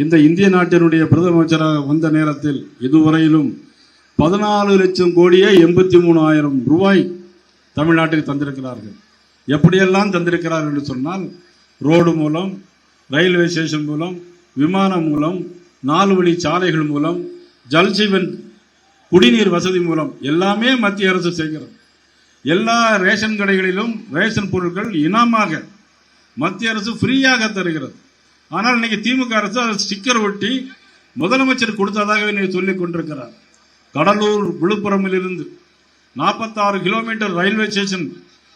இந்த இந்திய நாட்டினுடைய பிரதமராக வந்த நேரத்தில் இதுவரையிலும் பதினாலு லட்சம் கோடியே எண்பத்தி மூணாயிரம் ரூபாய் தமிழ்நாட்டுக்கு தந்திருக்கிறார்கள். எப்படியெல்லாம் தந்திருக்கிறார்கள் என்று சொன்னால் ரோடு மூலம் ரயில்வே ஸ்டேஷன் மூலம் விமானம் மூலம் நாலு வழி சாலைகள் மூலம் ஜல்ஜீவன் குடிநீர் வசதி மூலம் எல்லாமே மத்திய அரசு செய்கிறது. எல்லா ரேஷன் கடைகளிலும் ரேஷன் பொருட்கள் இனமாக மத்திய அரசு ஃப்ரீயாக தருகிறது. ஆனால் இன்னைக்கு திமுக அரசு அதை ஸ்டிக்கர் ஒட்டி முதலமைச்சர் கொடுத்ததாக நீங்கள் சொல்லிக் கொண்டிருக்கிறார். கடலூர் விழுப்புரமிலிருந்து நாற்பத்தாறு கிலோமீட்டர் ரயில்வே ஸ்டேஷன்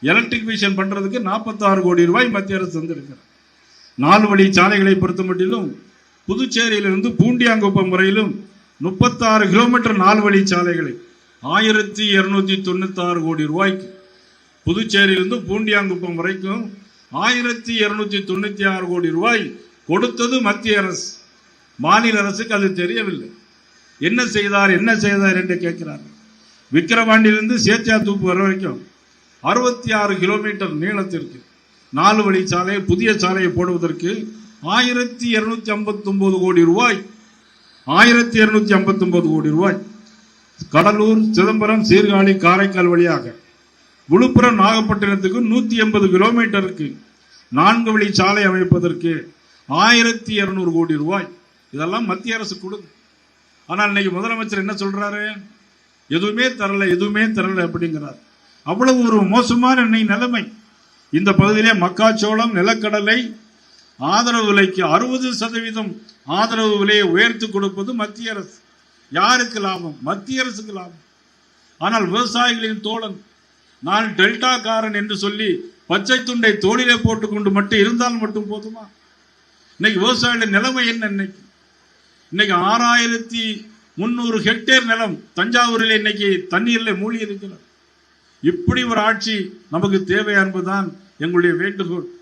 எலக்ட்ரிபிகேஷன் பண்றதுக்கு நாற்பத்தாறு கோடி ரூபாய் மத்திய அரசு தந்திருக்கிறார். நாலு வழி சாலைகளை பொறுத்த மட்டிலும் புதுச்சேரியிலிருந்து பூண்டியாங்குப்பம் வரையிலும் முப்பத்தாறு கிலோமீட்டர் நாலு வழி சாலைகளை ஆயிரத்தி இருநூத்தி தொண்ணூத்தாறு கோடி ரூபாய்க்கு புதுச்சேரியிலிருந்து பூண்டியாங்குப்பம் வரைக்கும் ஆயிரத்தி இருநூத்தி தொண்ணூத்தி ஆறு கோடி ரூபாய் கொடுத்தது மத்திய அரசு. மாநில அரசுக்கு அது தெரியவில்லை. என்ன செய்தார் என்ன செய்தார் என்று கேட்கிறார் விக்கிரவாண்டியிலிருந்து சேத்தியாத்தூப்பு வர வரைக்கும் அறுபத்தி ஆறு கிலோமீட்டர் நீளத்திற்கு நாலு வழி சாலை புதிய சாலையை போடுவதற்கு ஆயிரத்தி இருநூத்தி ஐம்பத்தி ஒன்பது கோடி ரூபாய். ஆயிரத்தி இருநூத்தி ஐம்பத்தி ஒன்பது கோடி ரூபாய். கடலூர் சிதம்பரம் சீர்காழி காரைக்கால் வழியாக விழுப்புரம் நாகப்பட்டினத்துக்கு நூத்தி எண்பது கிலோமீட்டருக்கு நான்கு வழி சாலை அமைப்பதற்கு ஆயிரத்தி இருநூறு கோடி ரூபாய். இதெல்லாம் மத்திய அரசு கொடுது ஆனால் இன்னைக்கு முதலமைச்சர் என்ன சொல்றாரு? எதுவுமே தரல எதுவுமே தரல அப்படிங்கிறார். அவ்வளவு ஒரு மோசமான இன்னைக்கு நிலைமை. இந்த பகுதியிலே மக்காச்சோளம் நிலக்கடலை ஆதரவு விலைக்கு அறுபது சதவீதம் ஆதரவு விலையை உயர்த்தி கொடுப்பது மத்திய அரசு. யாருக்கு லாபம்? மத்திய அரசுக்கு லாபம். ஆனால் விவசாயிகளின் தோழன் நான் டெல்டாக்காரன் என்று சொல்லி பச்சை துண்டை தோளிலே போட்டுக்கொண்டு மட்டும் இருந்தால் மட்டும் போதுமா? இன்னைக்கு விவசாயிகளின் நிலைமை என்ன இன்னைக்கு? இன்னைக்கு ஆறாயிரத்தி முன்னூறு ஹெக்டேர் நிலம் தஞ்சாவூரில் இன்னைக்கு தண்ணீரில் மூழ்கி இருக்கிறது. இப்படி ஒரு ஆட்சி நமக்கு தேவை என்பதுதான் எங்களுடைய வேண்டுகோள்.